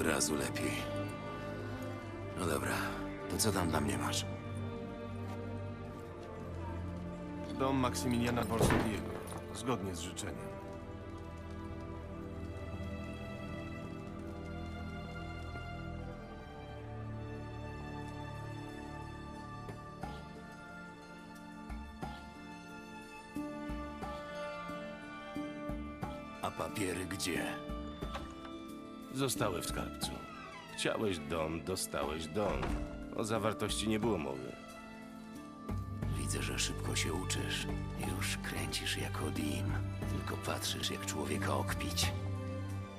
Od razu lepiej. No dobra, to co tam dla mnie masz? Dom Maksymiliana Bolsonaro, zgodnie z życzeniem. A papiery gdzie? Zostały w skarbcu. Chciałeś dom, dostałeś dom. O zawartości nie było mowy. Widzę, że szybko się uczysz. Już kręcisz jako Dim. Tylko patrzysz, jak człowieka okpić.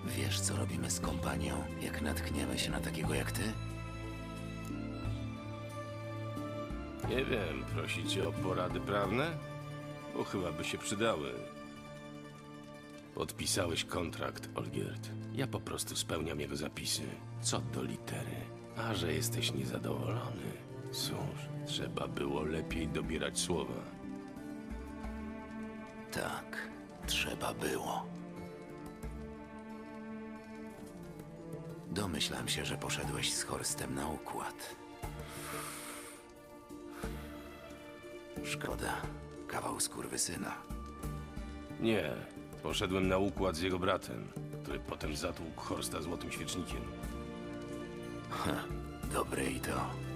Wiesz, co robimy z kompanią, jak natkniemy się na takiego jak ty? Nie wiem, prosicie o porady prawne? Bo chyba by się przydały. Podpisałeś kontrakt, Olgierd. Ja po prostu spełniam jego zapisy. Co do litery. A że jesteś niezadowolony, cóż, trzeba było lepiej dobierać słowa. Tak, trzeba było. Domyślam się, że poszedłeś z Horstem na układ. Szkoda, kawał skurwysyna. Nie, poszedłem na układ z jego bratem, który potem zatłukł Horsta złotym świecznikiem. Dobre i to.